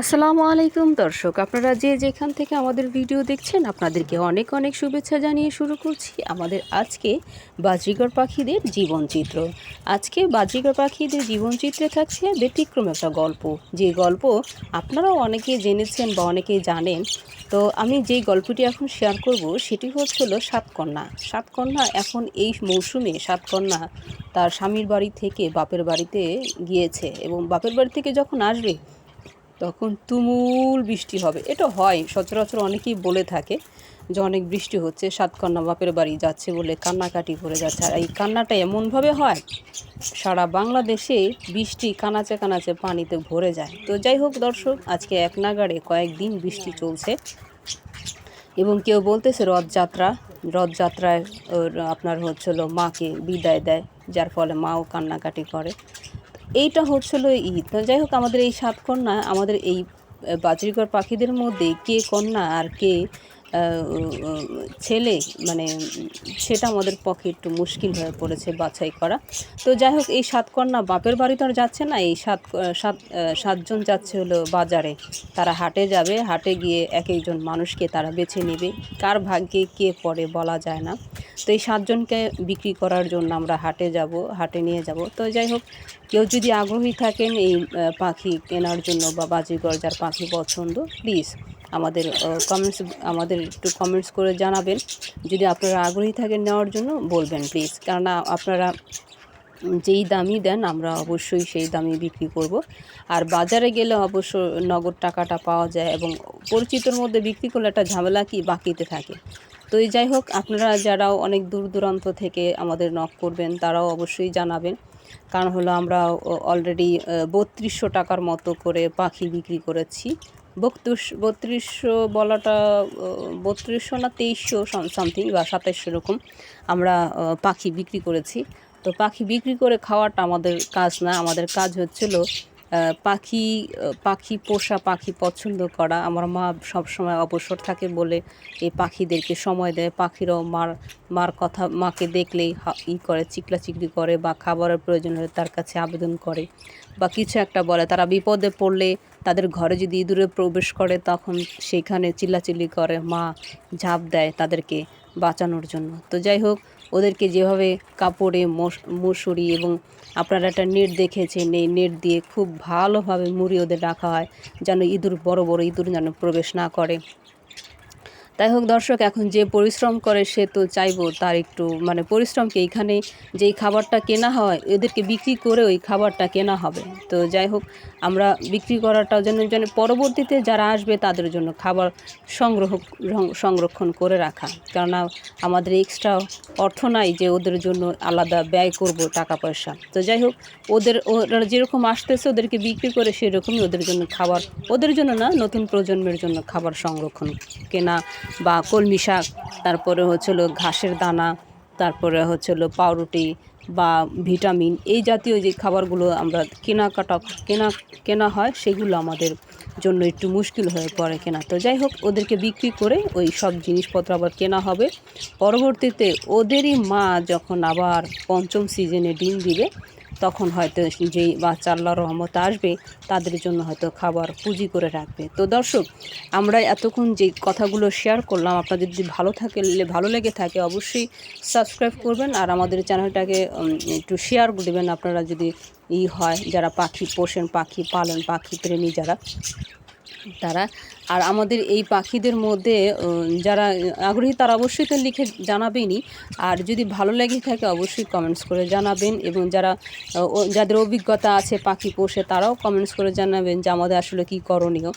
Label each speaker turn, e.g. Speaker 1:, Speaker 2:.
Speaker 1: আসসালামু আলাইকুম দর্শক, আপনারা যে যেখান থেকে আমাদের ভিডিও দেখছেন, আপনাদেরকে অনেক অনেক শুভেচ্ছা জানিয়ে শুরু করছি আমাদের আজকে বাজরিগর পাখিদের জীবনচিত্র। আজকে বাজরিগর পাখিদের জীবনচিত্রে থাকছে ব্যতিক্রম একটা গল্প। যে গল্প আপনারাও অনেকে জেনেছেন বা অনেকেই জানেন। তো আমি যেই গল্পটি এখন শেয়ার করব, সেটি হচ্ছিল সাতকন্যা। সাতকন্যা এখন এই মৌসুমে সাতকন্যা তার স্বামীর বাড়ি থেকে বাপের বাড়িতে গিয়েছে এবং বাপের বাড়ি থেকে যখন আসবে তখন তুমুল বৃষ্টি হবে। এটা হয়, সচরাচর অনেকেই বলে থাকে যে অনেক বৃষ্টি হচ্ছে, সাতকন্যা বাপের বাড়ি যাচ্ছে বলে কান্নাকাটি করে যাচ্ছে। আর এই কান্নাটা এমনভাবে হয়, সারা বাংলাদেশে বৃষ্টি কানাচে কানাচে পানিতে ভরে যায়। তো যাই হোক দর্শক, আজকে এক নাগাড়ে কয়েকদিন বৃষ্টি চলছে এবং কেউ বলতেছে রথযাত্রা, রথযাত্রায় আপনার হচ্ছিল মাকে বিদায় দেয়, যার ফলে মাও কান্নাকাটি করে। এইটা হচ্ছিল ঈদ। যাই হোক, আমাদের এই সাত কন্যা, আমাদের এই বাজরিকর পাখিদের মধ্যে কে কন্যা আর কে ছেলে মানে সেটা আমাদের পক্ষে একটু মুশকিল হয়ে পড়েছে বাছাই করা। তো যাই হোক, এই সাত কন্যা বাপের বাড়ি তো আর যাচ্ছে না, এই সাত সাত সাতজন যাচ্ছে হলো বাজারে। তারা হাটে যাবে, হাটে গিয়ে এক একজন মানুষকে তারা বেছে নেবে। কার ভাগ্যে কে পড়ে বলা যায় না। তো এই সাতজনকে বিক্রি করার জন্য আমরা হাটে যাব, হাটে নিয়ে যাব। তো যাই হোক, কেউ যদি আগ্রহী থাকেন এই পাখি কেনার জন্য বা বাজিগর যার পাখি পছন্দ প্লিজ আমাদের কমেন্টস আমাদের একটু কমেন্টস করে জানাবেন। যদি আপনারা আগ্রহী থাকেন নেওয়ার জন্য, বলবেন প্লিজ কেননা আপনারা যেই দামই দেন, আমরা অবশ্যই সেই দামে বিক্রি করব। আর বাজারে গেলে অবশ্য নগদ টাকাটা পাওয়া যায় এবং পরিচিতর মধ্যে বিক্রি করলে একটা ঝামেলা কি? বাকিতে থাকে। তো এই যাই হোক, আপনারা যারাও অনেক দূর দূরান্ত থেকে আমাদের নক করবেন, তারাও অবশ্যই জানাবেন। কারণ হলো আমরা অলরেডি বত্রিশশো টাকার মতো করে পাখি বিক্রি করেছি। বত্রিশ, বত্রিশশো বলাটা বত্রিশশো না তেইশশো সামথিং বা সাতাইশশো এরকম আমরা পাখি বিক্রি করেছি। তো পাখি বিক্রি করে খাওয়াটা আমাদের কাজ না, আমাদের কাজ হচ্ছিল পাখি পাখি পোষা পাখি পছন্দ করা। আমার মা সবসময় অবসর থাকে বলে এই পাখিদেরকে সময় দেয়। পাখিরাও মার মার কথা, মাকে দেখলেই ই করে চিকলা চিকলি করে বা খাবারের প্রয়োজন হলে তার কাছে আবেদন করে বা কিছু একটা বলে। তারা বিপদে পড়লে তাদের ঘরে যদি ইঁদুরে প্রবেশ করে, তখন সেইখানে চিল্লাচিল্লি করে। মা ঝাঁপ দেয় তাদেরকে বাঁচানোর জন্য। তো যাই হোক ওদেরকে যেভাবে কাপড়ে মশুরি এবং আপনারা একটা নেট দেখেছেন, এই নেট দিয়ে খুব ভালোভাবে মুড়ি ওদের রাখা হয়, যেন ইঁদুর, বড় বড় ইঁদুর যেন প্রবেশ না করে। তাই হোক দর্শক, এখন যে পরিশ্রম করে সে তো চাইব তার একটু মানে পরিশ্রমকে এইখানে যেই খাবারটা কেনা হয়, এদেরকে বিক্রি করে ওই খাবারটা কেনা হবে। তো যাই হোক, আমরা বিক্রি করাটা যেন যেন পরবর্তীতে যারা আসবে তাদের জন্য খাবার সংগ্রহ সংরক্ষণ করে রাখা। কেননা আমাদের এক্সট্রা অর্থ নাই যে ওদের জন্য আলাদা ব্যয় করব টাকা পয়সা। তো যাই হোক, ওদের, ওরা যেরকম আসতেছে ওদেরকে বিক্রি করে সেরকমই ওদের জন্য খাবার, ওদের জন্য না, নতুন প্রজন্মের জন্য খাবার সংরক্ষণ, কেনা বা কলমি শাক, তারপরে হচ্ছিল ঘাসের দানা, তারপরে হচ্ছিল পাউরুটি বা ভিটামিন, এই জাতীয় যে খাবারগুলো আমরা কেনাকাটা কেনা কেনা হয় সেগুলো আমাদের জন্য একটু মুশকিল হয়ে পড়ে কেনা। তো যাই হোক, ওদেরকে বিক্রি করে ওই সব জিনিসপত্র আবার কেনা হবে। পরবর্তীতে ওদেরই মা যখন আবার পঞ্চম সিজনে ডিম দিবে তখন হয়তো যেই বাচ্চা আল্লাহ রহমত আসবে, তাদের জন্য হয়তো খাবার পুঁজি করে রাখবে। তো দর্শক, আমরা এতক্ষণ যে কথাগুলো শেয়ার করলাম, আপনাদের যদি ভালো থাকে ভালো লেগে থাকে, অবশ্যই সাবস্ক্রাইব করবেন আর আমাদের চ্যানেলটাকে একটু শেয়ার দেবেন। আপনারা যদি ই হয়, যারা পাখি, পোষেন, পাখি পালন, পাখি প্রেমী যারা তারা। আর আমাদের এই পাখিদের মধ্যে যারা আগ্রহী তারা অবশ্যই তো লিখে জানাবেনই। আর যদি ভালো লেগে থাকে অবশ্যই কমেন্টস করে জানাবেন এবং যারা যাদের অভিজ্ঞতা আছে পাখি পোষে তারাও কমেন্টস করে জানাবেন যে আমাদের আসলে কী করণীয়।